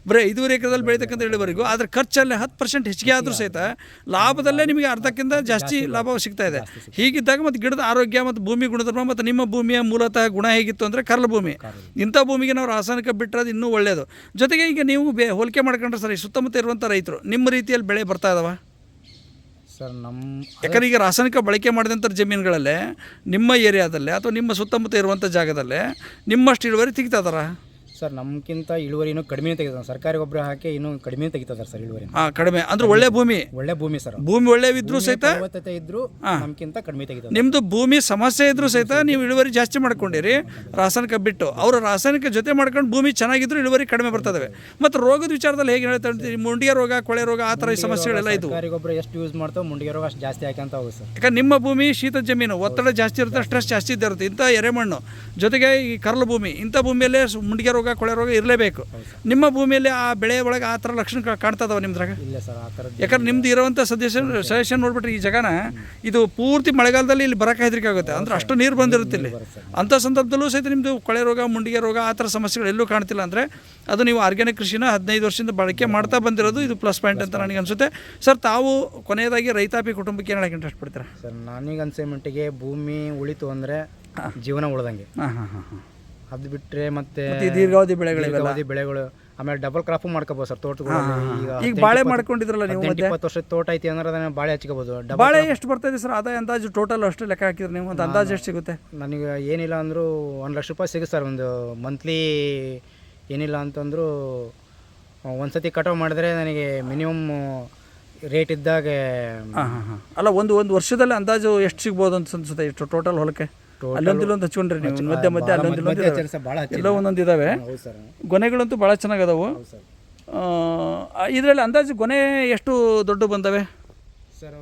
ಬರೀ ಐದೂವರೆ ಎಕರೆದಲ್ಲಿ ಬೆಳೀತಕ್ಕಂಥ ಇಳುವರಿಗೂ ಅದ್ರ ಖರ್ಚಲ್ಲಿ ಹತ್ತು ಪರ್ಸೆಂಟ್ ಹೆಚ್ಚಿಗೆ ಆದರೂ ಸಹಿತ ಲಾಭದಲ್ಲೇ ನಿಮಗೆ ಅರ್ಧಕ್ಕಿಂತ ಜಾಸ್ತಿ ಲಾಭ ಸಿಗ್ತಾ ಇದೆ. ಹೀಗಿದ್ದಾಗ ಮತ್ತು ಗಿಡದ ಆರೋಗ್ಯ ಮತ್ತು ಭೂಮಿ ಗುಣಧರ್ಮ ಮತ್ತು ನಿಮ್ಮ ಭೂಮಿಯ ಮೂಲತಃ ಗುಣ ಹೇಗಿತ್ತು ಅಂದರೆ ಕರ್ಲ ಭೂಮಿ. ಇಂಥ ಭೂಮಿಗೆ ನಾವು ರಾಸಾಯನಿಕ ಬಿಟ್ಟರೆ ಇನ್ನೂ ಒಳ್ಳೆಯದು. ಜೊತೆಗೆ ಈಗ ನೀವು ಬೇ ಹೋಲಿಕೆ ಮಾಡ್ಕೊಂಡ್ರೆ ಸರ್ ಸುತ್ತಮುತ್ತ ಇರುವಂಥ ರೈತರು ನಿಮ್ಮ ರೀತಿಯಲ್ಲಿ ಬೆಳೆ ಬರ್ತಾ ಇದಾವ? ಸರ್ ನಮ್ಮ ಯಾಕಂದ್ರೆ ಈಗ ರಾಸಾಯನಿಕ ಬಳಕೆ ಮಾಡಿದಂಥ ಜಮೀನುಗಳಲ್ಲೇ ನಿಮ್ಮ ಏರಿಯಾದಲ್ಲೇ ಅಥವಾ ನಿಮ್ಮ ಸುತ್ತಮುತ್ತ ಇರುವಂಥ ಜಾಗದಲ್ಲೇ ನಿಮ್ಮಷ್ಟು ಇಳುವರಿ ತೆಗಿತಾ ಇದಾರ? ಸರ್ ನಮ್ಗಿಂತ ಇಳುವರಿ ಇನ್ನೂ ಕಡಿಮೆ ತೆಗಿತಾರೆ ಸರ್ಕಾರಿ ಗೊಬ್ಬರ ಹಾಕಿ ಇನ್ನೂ ಕಡಿಮೆ ತೆಗಿತಾರೆ ಸರ್ ಇಳುವರಿ. ಹಾಂ ಕಡಿಮೆ. ಅಂದ್ರೆ ಒಳ್ಳೆ ಭೂಮಿ. ಒಳ್ಳೆ ಭೂಮಿ ಸರ್. ಭೂಮಿ ಒಳ್ಳೆವಿದ್ರೂ ಸಹಿತ ಫಲವತ್ತತೆ ಇದ್ರು ನಮ್ಗಿಂತ ಕಡಿಮೆ ತೆಗಿತಾರೆ ನಿಮ್ಮದು ಭೂಮಿ ಸಮಸ್ಯೆ ಇದ್ರೂ ಸಹಿತ ನೀವು ಇಳುವರಿ ಜಾಸ್ತಿ ಮಾಡ್ಕೊಂಡಿರಿ. ರಾಸಾಯನಿಕ ಬಿಟ್ಟು. ಅವರು ರಾಸಾಯನಿಕ ಜೊತೆ ಮಾಡ್ಕೊಂಡು ಭೂಮಿ ಚೆನ್ನಾಗಿದ್ರು ಇಳುವರಿ ಕಡಿಮೆ ಬರ್ತದವೆ. ಮತ್ತು ರೋಗದ ವಿಚಾರದಲ್ಲಿ ಹೇಗೆ ಹೇಳ್ತಾ ಇರ್ತೀರಿ? ಮುಂಡಿಗೆ ರೋಗ ಕೊಳೆ ರೋಗ ಆ ಥರ ಈ ಸಮಸ್ಯೆಗಳೆಲ್ಲ ಇದು ಸರ್ಕಾರಿ ಗೊಬ್ಬರ ಎಷ್ಟು ಯೂಸ್ ಮಾಡ್ತಾವೆ ಮುಂಡಿಗೆ ರೋಗ ಅಷ್ಟು ಜಾಸ್ತಿ ಹಾಕಂತ ಹೋಗುತ್ತೆ ಸರ್. ಯಾಕಂದ್ರೆ ನಿಮ್ಮ ಭೂಮಿ ಶೀತ ಜಮೀನು ಒತ್ತಡ ಜಾಸ್ತಿ ಇರುತ್ತೆ ಸ್ಟ್ರೆಸ್ ಜಾಸ್ತಿ ಇದ್ದಿರುತ್ತೆ ಇಂತ ಇಂಥ ಎರೆಮಣ್ಣು. ಜೊತೆಗೆ ಈ ಕರ್ಲು ಭೂಮಿ ಇಂಥ ಭೂಮಿಯಲ್ಲೇ ಮುಂಡಿಗೆ ರೋಗ ಕೊಳೆ ರೋಗ ಇರಲೇಬೇಕು. ನಿಮ್ಮ ಭೂಮಿಯಲ್ಲಿ ಆ ಬೆಳೆ ಒಳಗೆ ಆ ಥರ ಲಕ್ಷಣ ಕಾಣ್ತದವ ನಿಮ್ದ್ರಾಗ? ಇಲ್ಲ ಸರ್ ಆ ಥರದ್ದು ಯಾಕಂದ್ರೆ ನಿಮ್ದು ಇರುವಂಥ ಸಜೆಷನ್ ಸಜೆಷನ್ ನೋಡ್ಬಿಟ್ರೆ ಈ ಜಗನ ಇದು ಪೂರ್ತಿ ಮಳೆಗಾಲದಲ್ಲಿ ಇಲ್ಲಿ ಬರಕ್ಕೆ ಹೆದರಿಕೆ ಆಗುತ್ತೆ. ಅಂದ್ರೆ ಅಷ್ಟು ನೀರು ಬಂದಿರುತ್ತೆ ಇಲ್ಲಿ. ಅಂಥ ಸಂದರ್ಭದಲ್ಲೂ ಸಹಿತ ನಿಮ್ಮದು ಕೊಳೆ ರೋಗ ಮುಂಡಿಗೆ ರೋಗ ಆ ಥರ ಸಮಸ್ಯೆಗಳು ಎಲ್ಲೂ ಕಾಣ್ತಿಲ್ಲ ಅಂದರೆ ಅದು ನೀವು ಆರ್ಗ್ಯಾನಿಕ್ ಕೃಷಿನ ಹದಿನೈದು ವರ್ಷದಿಂದ ಬಳಕೆ ಮಾಡ್ತಾ ಬಂದಿರೋದು ಇದು ಪ್ಲಸ್ ಪಾಯಿಂಟ್ ಅಂತ ನನಗೆ ಅನಿಸುತ್ತೆ. ಸರ್ ತಾವು ಕೊನೆಯದಾಗಿ ರೈತಾಪಿ ಕುಟುಂಬಕ್ಕೆ ಏನು ಹೇಳಕ್ಕೆ ಇಂಟ್ರೆಸ್ಟ್ ಪಡ್ತೀರಾ ಸರ್ ನನಗೆ ಅನ್ಸೇ ಮಟ್ಟಿಗೆ ಭೂಮಿ ಉಳಿತು ಅಂದರೆ ಜೀವನ ಉಳ್ದಂಗೆ. ಹಾಂ ಹಾಂ ಹಾಂ ಹಾಂ. ಅದು ಬಿಟ್ಟರೆ ಮತ್ತೆ ಈ ದೀರ್ಘಾವಧಿ ಬೆಳೆಗಳು ದೀರ್ಘಾವಧಿ ಬೆಳೆಗಳು ಆಮೇಲೆ ಡಬಲ್ ಕ್ರಾಪ್ ಮಾಡ್ಕೋಬೋದು ಸರ್ ತೋಟಗಳು. ಈಗ ಬಾಳೆ ಮಾಡ್ಕೊಂಡಿದ್ರಲ್ಲ ನೀವು ಮತ್ತೆ? ಇಪ್ಪತ್ತು ವರ್ಷ ತೋಟ ಐತಿ ಅಂದ್ರೆ ಅದನ್ನ ಬಾಳೆ ಹಚ್ಕೋಬೋದು. ಡಬಲ್ ಬಾಳೆ ಎಷ್ಟು ಬರ್ತಾ ಸರ್? ಅದೇ ಅಂದಾಜು ಟೋಟಲ್ ಅಷ್ಟು ಲೆಕ್ಕ ಹಾಕಿದ್ರೆ ನೀವು? ಒಂದು ಅಂದಾಜು ಎಷ್ಟು ಸಿಗುತ್ತೆ? ನನಗೆ ಏನಿಲ್ಲ ಅಂದರೂ ಒಂದು ಲಕ್ಷ ರೂಪಾಯಿ ಸಿಗುತ್ತೆ ಸರ್ ಒಂದು ಮಂತ್ಲಿ ಏನಿಲ್ಲ ಅಂತಂದರೂ ಒಂದು ಸತಿ ಕಟಾವು ಮಾಡಿದ್ರೆ ನನಗೆ ಮಿನಿಮಮ್ ರೇಟ್ ಇದ್ದಾಗ ಹಾಂ ಹಾಂ ಹಾಂ. ಅಲ್ಲ ಒಂದು ಒಂದು ವರ್ಷದಲ್ಲಿ ಅಂದಾಜು ಎಷ್ಟು ಸಿಗ್ಬೋದು ಅಂತ ಅನ್ಸುತ್ತೆ ಇಷ್ಟು ಟೋಟಲ್ ಹೊಲಕ್ಕೆ? ಅಲ್ಲೊಂದು ಇಲ್ಲೊಂದು ಹಚ್ಕೊಂಡ್ರಿ ನೀವು. ಮಧ್ಯ ಮಧ್ಯ ಅಲ್ಲೊಂದು ಇಲ್ಲೊಂದು. ಎಲ್ಲೋ ಒಂದೊಂದು ಇದಾವೆ. ಗೊನೆಗಳಂತೂ ಭಾಳ ಚೆನ್ನಾಗದವು. ಇದರಲ್ಲಿ ಅಂದಾಜು ಗೊನೆ ಎಷ್ಟು ದೊಡ್ಡ ಬಂದವೆ? ಸರ್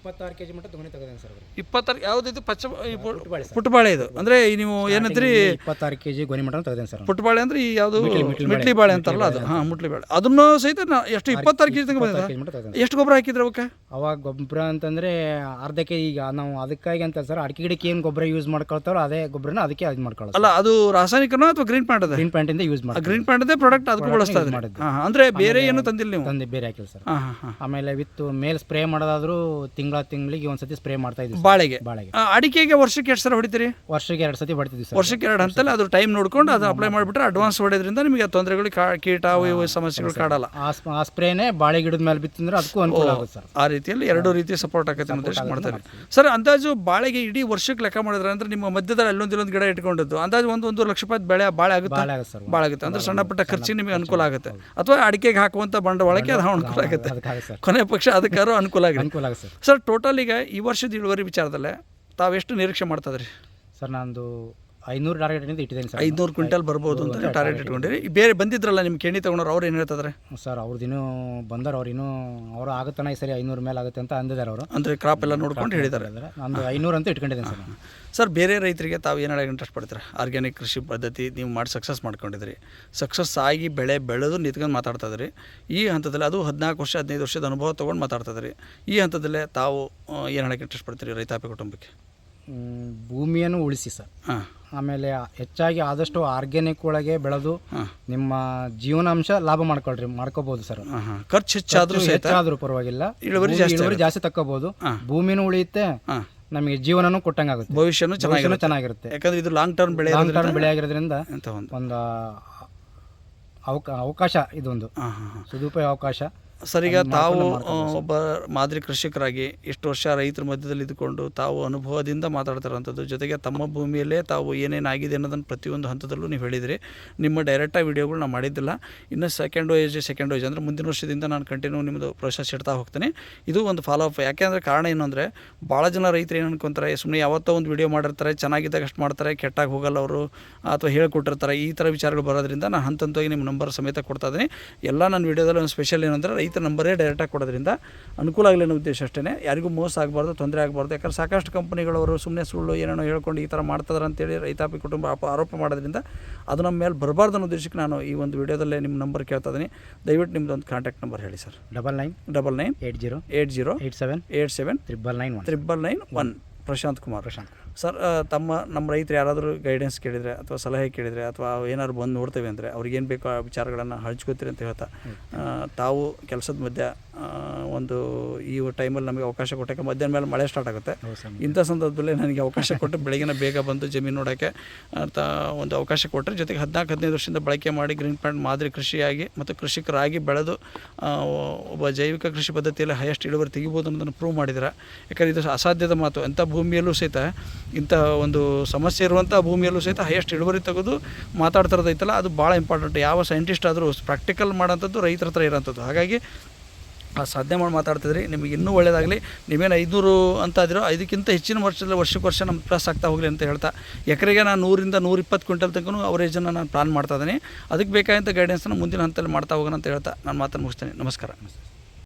ಇಪ್ಪತ್ತಾರು ಕೆ ಜಿ ಮಟ್ಟ ದೋಣಿ ತೆಗೆದೇನೆ ಸರ್ ಇಪ್ಪತ್ತಾರು ಯಾವುದಿದು ಪಚ್ಚ ಈ ಪು- ಪುಟ್ಟಬಾಳೆ ಸರ್. ಪುಟ್ಟಬಾಳೆ ಇದು. ಅಂದರೆ ನೀವು ಏನಂತೀರಿ ಇಪ್ಪತ್ತಾರು ಕೆ ಜಿ ಗೋಣಿ ಮಟ್ಟ ತೆಗೆದೇನೆ ಸರ್ ಪುಟ್ಟಬಾಳೆ ಅಂದ್ರೆ ಈ ಯಾವುದು ಮಿಟ್ಲಿ ಬಾಳೆ. ಅಂತಾರಲ್ಲ ಅದು. ಹಾಂ ಮುಟ್ಲಿ ಬಾಳೆ. ಅದನ್ನು ಸಹಿತ ನಾ ಎಷ್ಟು ಇಪ್ಪತ್ತಾರು ಕೆ ಜಿ ತನಕ ಬಂದಿದೆ ಕೆ ಮಟ್ಟ ತೆಗೆದೇನೆ ಎಷ್ಟು ಗೊಬ್ಬರ ಹಾಕಿದ್ರೆ ಅವಕ್ಕೆ? ಅವಾಗ ಗೊಬ್ಬರ ಅಂತಂದರೆ ಅರ್ಧಕ್ಕೆ ಈಗ ನಾವು ಅದಕ್ಕಾಗಿ ಅಂತ ಸರ್ ಅಡಿಕೆ ಗಿಡಕ್ಕೆ ಏನು ಗೊಬ್ಬರ ಯೂಸ್ ಮಾಡ್ಕೊಳ್ತಾರೋ ಅದೇ ಗೊಬ್ಬರನ ಅದಕ್ಕೆ ಅದು ಮಾಡ್ಕೊಳ್ಳೋದು ಅಲ್ಲ ಅದು ರಾಸಾಯನಿಕನೋ ಅಥವಾ ಗ್ರೀನ್ ಪ್ಯಾಂಟ್ ಅದ? ಗ್ರೀನ್ ಪ್ಯಾಂಟಿಂದ ಯೂಸ್ ಮಾಡಿ ಗ್ರೀನ್ ಪ್ಯಾಂಟದೇ ಪ್ರಾಡಕ್ಟ್ ಅದಕ್ಕೂ ಬಳಸ್ತಾ ಇದ್ರಿ ಮಾಡಿದ್ದು. ಹಾಂ ಅಂದರೆ ಬೇರೆ ಏನು ತಂದಿಲ್ಲ ನೀವು? ತಂದೆ ಬೇರೆ ಹಾಕಿಲ್ಲ ಸರ್. ಹಾಂ ಹಾಂ ಹಾಂ. ಆಮೇಲೆ ವಿತ್ ಮೇಲ್ ಸ್ಪ್ರೇ ಮಾಡೋದಾದ್ರೂ ತಿಂಗಳ ತಿಂಗಳಿಗೆ ಒಂದ್ಸತಿ ಸ್ಪ್ರೇ ಮಾಡ್ತಾ ಇದ್ದೀವಿ ಬಾಳೆಗೆ. ಬಾಳೆಗೆ. ಆ, ಅಡಿಕೆಗೆ ವರ್ಷಕ್ಕೆ ಎಷ್ಟು ಸಲ ಹೊಡಿತೀರಿ? ವರ್ಷಕ್ಕೆ ಎರಡು ಸತಿ ಬರ್ತಿದ್ವಿ ಸರ್. ವರ್ಷಕ್ಕೆ ಎರಡು ಹಂತಲ್ಲಿ ಅದು ಟೈಮ್ ನೋಡ್ಕೊಂಡು ಅದು ಅಪ್ಲೈ ಮಾಡಿಬಿಟ್ರೆ ಅಡ್ವಾನ್ಸ್ ಹೊಡೆಯೋದ್ರಿಂದ ನಿಮಗೆ ತೊಂದರೆಗಳು ಕಾ ಕೀಟ ಅವು ಇವು ಸಮಸ್ಯೆಗಳು ಕಾಡಲ್ಲ. ಆ ಸ್ಪ್- ಆ ಸ್ಪ್ರೇನೇ ಬಾಳೆ ಗಿಡದ ಮೇಲೆ ಬಿತ್ತಂದ್ರೆ ಅದಕ್ಕೂ ಅನುಕೂಲ ಆಗುತ್ತೆ ಸರ್. ಆ ರೀತಿಯಲ್ಲಿ ಎರಡು ರೀತಿ ಸಪೋರ್ಟ್ ಆಗುತ್ತೆ ಅಂತ ಉದ್ದೇಶ ಮಾಡ್ತಾರೆ. ಸರ್ ಅಂದಾಜು ಬಾಳೆಗೆ ಇಡೀ ವರ್ಷಕ್ಕೆ ಲೆಕ್ಕ ಮಾಡಿದ್ರೆ ಅಂದ್ರೆ ನಿಮ್ಮ ಮಧ್ಯದಲ್ಲಿ ಅಲ್ಲೊಂದು ಇಲ್ಲೊಂದು ಗಿಡ ಇಟ್ಕೊಂಡಿದ್ದು ಅಂದಾಜು ಒಂದು ಒಂದು ಲಕ್ಷ ರೂಪಾಯಿ ಬೆಳೆ ಬಾಳೆ ಆಗುತ್ತೆ? ಬಾಳೆ ಆಗುತ್ತೆ ಸರ್. ಭಾಳ ಆಗುತ್ತೆ. ಅಂದ್ರೆ ಸಣ್ಣ ಪುಟ್ಟ ಖರ್ಚಿಗೆ ನಿಮಗೆ ಅನುಕೂಲ ಆಗುತ್ತೆ. ಅಥವಾ ಅಡಿಕೆಗೆ ಹಾಕುವಂತ ಬಂಡವಾಳಕ್ಕೆ ಅದು ಅನುಕೂಲ ಆಗುತ್ತೆ. ಅದಕ್ಕಾಗುತ್ತೆ ಸರ್. ಕೊನೆ ಪಕ್ಷ ಅದಕ್ಕಾರು ಅನುಕೂಲ ಆಗಿದೆ. ಅನುಕೂಲ ಆಗುತ್ತೆ ಸರ್. ಸರ್ ಟೋಟಲ್ ಈಗ ಈ ವರ್ಷದ ಇಳುವರಿ ವಿಚಾರದಲ್ಲೇ ತಾವೆಷ್ಟು ನಿರೀಕ್ಷೆ ಮಾಡ್ತದ್ರಿ ಸರ್ ನಂದು ಐನೂರು ಟಾರ್ಗೆಟ್ ಇಟ್ಟಿದ್ದೀನಿ ಸರ್. ಐದುನೂರು ಕ್ವಿಂಟಲ್ ಬರ್ಬೋದು ಅಂತ ಟಾರ್ಗೆಟ್ ಇಟ್ಕೊಂಡಿರಿ. ಬೇರೆ ಬಂದಿದ್ರಲ್ಲ ನಿಮ್ಮ ಕೆಣಿ ತಗೊಂಡ್ರೆ ಅವ್ರು ಏನು ಹೇಳ್ತಾರೆ? ಸರ್ ಅವ್ರದ್ದಿನ್ನೂ ಬಂದರು ಅವ್ರು ಇನ್ನೂ ಅವರು ಆಗುತ್ತಾನೆ ಈ ಸರಿ ಐನೂರು ಮೇಲೆ ಆಗುತ್ತೆ ಅಂತ ಅಂದಿದ್ದಾರೆ ಅವರು. ಅಂದರೆ ಕ್ರಾಪ್ ಎಲ್ಲ ನೋಡ್ಕೊಂಡು ಹೇಳಿದ್ದಾರೆ. ನಾನು ಐನೂರು ಅಂತ ಇಟ್ಕೊಂಡಿದ್ದೀನಿ ಸರ್. ಸರ್ ಬೇರೆ ರೈತರಿಗೆ ತಾವು ಏನು ಇಂಟ್ರೆಸ್ಟ್ ಪಡ್ತೀರಾ? ಆರ್ಗ್ಯಾನಿಕ್ ಕೃಷಿ ಪದ್ಧತಿ ನೀವು ಮಾಡಿ ಸಕ್ಸಸ್ ಮಾಡ್ಕೊಂಡಿದ್ರಿ ಸಕ್ಸಸ್ ಆಗಿ ಬೆಳೆ ಬೆಳೆದು ನಿಂತ್ಕೊಂಡು ಮಾತಾಡ್ತಾ ಇದ್ರಿ ಈ ಹಂತದಲ್ಲಿ ಅದು ಹದಿನಾಲ್ಕು ವರ್ಷ ಹದಿನೈದು ವರ್ಷದ ಅನುಭವ ತೊಗೊಂಡು ಮಾತಾಡ್ತಾ ಇದ್ರಿ ಈ ಹಂತದಲ್ಲೇ ತಾವು ಏನು ಇಂಟ್ರೆಸ್ಟ್ ಪಡ್ತೀರಿ ರೈತಾಪಿ ಕುಟುಂಬಕ್ಕೆ? ಭೂಮಿಯನ್ನು ಉಳಿಸಿ ಸರ್. ಹಾಂ. ಆಮೇಲೆ ಹೆಚ್ಚಾಗಿ ಆದಷ್ಟು ಆರ್ಗ್ಯಾನಿಕ್ ಒಳಗೆ ಬೆಳೆದು ನಿಮ್ಮ ಜೀವನಾಂಶ ಲಾಭ ಮಾಡ್ಕೊಳ್ರಿ ಮಾಡ್ಕೋಬಹುದು ಸರ್. ಖರ್ಚು ಹೆಚ್ಚಾದರೂ ಹೆಚ್ಚಾದ್ರೂ ಪರವಾಗಿಲ್ಲ. ಇಳುವರಿ ಜಾಸ್ತಿ ತಕ್ಕೋಬಹುದು. ಭೂಮಿನೂ ಉಳಿಯುತ್ತೆ ನಮಗೆ ಜೀವನನು ಕೊಟ್ಟಂಗಾಗುತ್ತೆ ಭವಿಷ್ಯನೂ ಚೆನ್ನಾಗಿ ಚೆನ್ನಾಗಿರುತ್ತೆ. ಯಾಕಂದ್ರೆ ಇದು ಲಾಂಗ್ ಟರ್ಮ್ ಬೆಳೆ ಲಾಂಗ್ ಟರ್ಮ್ ಬೆಳೆ ಆಗಿರೋದ್ರಿಂದ ಒಂದು. ಅವಕಾಶ ಇದೊಂದು. ಸದುಪಯೋಗ ಅವಕಾಶ. ಸರ್ ಈಗ ತಾವು ಒಬ್ಬ ಮಾದರಿ ಕೃಷಿಕರಾಗಿ ಇಷ್ಟು ವರ್ಷ ರೈತರ ಮಧ್ಯದಲ್ಲಿ ಇದ್ದುಕೊಂಡು ತಾವು ಅನುಭವದಿಂದ ಮಾತಾಡ್ತಾರಂಥದ್ದು ಜೊತೆಗೆ ತಮ್ಮ ಭೂಮಿಯಲ್ಲೇ ತಾವು ಏನೇನಾಗಿದೆ ಅನ್ನೋದನ್ನು ಪ್ರತಿಯೊಂದು ಹಂತದಲ್ಲೂ ನೀವು ಹೇಳಿದಿರಿ. ನಿಮ್ಮ ಡೈರೆಕ್ಟಾಗಿ ವಿಡಿಯೋಗಳು ನಾನು ಮಾಡಿದ್ದಿಲ್ಲ. ಇನ್ನು ಸೆಕೆಂಡ್ ವೇಜ್ ಸೆಕೆಂಡ್ ವೈಜ್ ಅಂದರೆ ಮುಂದಿನ ವರ್ಷದಿಂದ ನಾನು ಕಂಟಿನ್ಯೂ ನಿಮ್ಮದು ಪ್ರೊಸೆಸ್ ಇಡ್ತಾ ಹೋಗ್ತೀನಿ. ಇದು ಒಂದು ಫಾಲೋ ಅಪ್ ಯಾಕೆಂದರೆ ಕಾರಣ ಏನು ಅಂದರೆ ಭಾಳ ಜನ ರೈತರು ಏನು ಅನ್ಕೊಂತಾರೆ ಸುಮ್ಮನೆ ಯಾವತ್ತೋ ಒಂದು ವಿಡಿಯೋ ಮಾಡಿರ್ತಾರೆ ಚೆನ್ನಾಗಿದ್ದಾಗ ಅಷ್ಟು ಮಾಡ್ತಾರೆ ಕೆಟ್ಟಾಗ ಹೋಗಲ್ಲ ಅವರು ಅಥವಾ ಹೇಳ್ಕೊಟ್ಟಿರ್ತಾರೆ ಈ ಥರ ವಿಚಾರಗಳು ಬರೋದ್ರಿಂದ ನಾನು ಹಂತ ಹಂತವಾಗಿ ನಿಮ್ಮ ನಂಬರ್ ಸಮೇತ ಕೊಡ್ತಾ ಇದ್ದೀನಿ. ಎಲ್ಲ ನನ್ನ ವಿಡಿಯೋದಲ್ಲಿ ಒಂದು ಸ್ಪೆಷಲ್ ಏನಂದರೆ ರೈತರ ನಂಬರೇ ಡೈರೆಕ್ಟಾಗಿ ಕೊಡೋದ್ರಿಂದ ಅನುಕೂಲ ಆಗಲಿ ಅನ್ನೋ ಉದ್ದೇಶ ಅಷ್ಟೇ ಯಾರಿಗೂ ಮೋಸ ಆಗಬಾರ್ದು ತೊಂದರೆ ಆಗಬಾರ್ದು. ಯಾಕಂದ್ರೆ ಸಾಕಷ್ಟು ಕಂಪ್ನಿಗಳವರು ಸುಮ್ಮನೆ ಸುಳ್ಳು ಏನೇನೋ ಹೇಳ್ಕೊಂಡು ಈ ಥರ ಮಾಡ್ತಾರೆ ಅಂತೇಳಿ ರೈತಾಪಿ ಕುಟುಂಬ ಆರೋಪ ಮಾಡೋದ್ರಿಂದ ಅದು ನಮ್ಮ ಮೇಲೆ ಬರಬಾರ್ದು ಅನ್ನೋ ಉದ್ದೇಶಕ್ಕೆ ನಾನು ಈ ಒಂದು ವಿಡಿಯೋದಲ್ಲೇ ನಿಮ್ಮ ನಂಬರ್ ಕೇಳ್ತಾ ಇದ್ದೀನಿ. ದಯವಿಟ್ಟು ನಿಮ್ಮದು ಒಂದು ಕಾಂಟ್ಯಾಕ್ಟ್ ನಂಬರ್ ಹೇಳಿ sir. Double nine double nine eight zero eight zero eight seven eight seven triple nine one triple nine one Prashanth Kumar. Prashanth sir ತಮ್ಮ ನಮ್ಮ ರೈತರು ಯಾರಾದರೂ ಗೈಡೆನ್ಸ್ ಕೇಳಿದರೆ ಅಥವಾ ಸಲಹೆ ಕೇಳಿದರೆ ಅಥವಾ ಏನಾದ್ರು ಬಂದು ನೋಡ್ತೇವೆ ಅಂದರೆ ಅವ್ರಿಗೇನು ಬೇಕೋ ಆ ವಿಚಾರಗಳನ್ನು ಹಂಚ್ಕೋತೀರಿ ಅಂತ ಹೇಳ್ತಾ ತಾವು ಕೆಲಸದ ಮಧ್ಯೆ ಒಂದು ಈ ಟೈಮಲ್ಲಿ ನಮಗೆ ಅವಕಾಶ ಕೊಟ್ಟಕ್ಕೆ ಮಧ್ಯಾಹ್ನ ಮೇಲೆ ಮಳೆ ಸ್ಟಾರ್ಟ್ ಆಗುತ್ತೆ. ಇಂಥ ಸಂದರ್ಭದಲ್ಲಿ ನನಗೆ ಅವಕಾಶ ಕೊಟ್ಟು ಬೆಳಗಿನ ಬೇಗ ಬಂದು ಜಮೀನು ನೋಡೋಕ್ಕೆ ಅಂತ ಒಂದು ಅವಕಾಶ ಕೊಟ್ಟರೆ ಜೊತೆಗೆ ಹದಿನಾಲ್ಕು ಹದಿನೈದು ವರ್ಷದಿಂದ ಬಳಕೆ ಮಾಡಿ ಗ್ರೀನ್ ಪ್ಲಾಂಟ್ ಮಾದರಿ ಕೃಷಿಯಾಗಿ ಮತ್ತು ಕೃಷಿಕರಾಗಿ ಬೆಳೆದು ಒಬ್ಬ ಜೈವಿಕ ಕೃಷಿ ಪದ್ಧತಿಯಲ್ಲಿ ಹೈಯೆಸ್ಟ್ ಇಳುವರಿ ತೆಗಿಬೋದು ಅನ್ನೋದನ್ನು ಪ್ರೂವ್ ಮಾಡಿದ್ರೆ ಯಾಕಂದರೆ ಇದು ಅಸಾಧ್ಯದ ಮಾತು. ಎಂಥ ಭೂಮಿಯಲ್ಲೂ ಸಹಿತ ಇಂಥ ಒಂದು ಸಮಸ್ಯೆ ಇರುವಂಥ ಭೂಮಿಯಲ್ಲೂ ಸಹಿತ ಹೈಯೆಸ್ಟ್ ಇಳುವರಿ ತೆಗೆದು ಮಾತಾಡ್ತಿರೋದೈತಲ್ಲ ಅದು ಭಾಳ ಇಂಪಾರ್ಟೆಂಟ್ ಯಾವ ಸೈಂಟಿಸ್ಟ್ ಆದರೂ ಪ್ರಾಕ್ಟಿಕಲ್ ಮಾಡೋಂಥದ್ದು ರೈತರ ಹತ್ರ ಇರೋಂಥದ್ದು. ಹಾಗಾಗಿ, ಆ ಸಾಧನೆ ಮಾಡಿ ಮಾತಾಡ್ತಿದ್ರಿ. ನಿಮಗೆ ಇನ್ನೂ ಒಳ್ಳೆಯದಾಗಲಿ ನೀವೇನು ಐದುನೂರು ಅಂತ ಇದ್ದೀರೋ ಇದಕ್ಕಿಂತ ಹೆಚ್ಚಿನ ವರ್ಷದಲ್ಲಿ ವರ್ಷಕ್ಕೆ ವರ್ಷ ನಮ್ಮ ಪ್ಲಸ್ ಆಗ್ತಾ ಹೋಗಲಿ ಅಂತ ಹೇಳ್ತಾ. ಎಕರೆಗೆ ನಾನು ನೂರಿಂದ ನೂರಿಪ್ಪತ್ತು ಕ್ವಿಂಟಲ್ ತನಕ ಅವರೇಜನ್ನು ನಾನು ಪ್ಲಾನ್ ಮಾಡ್ತಾ ಇದ್ದೀನಿ. ಅದಕ್ಕೆ ಬೇಕಾದಂಥ ಗೈಡೆನ್ಸನ್ನು ಮುಂದಿನ ಹಂತದಲ್ಲಿ ಮಾಡ್ತಾ ಹೋಗೋಣ ಅಂತ ಹೇಳ್ತಾ. ನಾನು ಮಾತನ್ನು ಮುಗಿಸ್ತೇನೆ. ನಮಸ್ಕಾರ.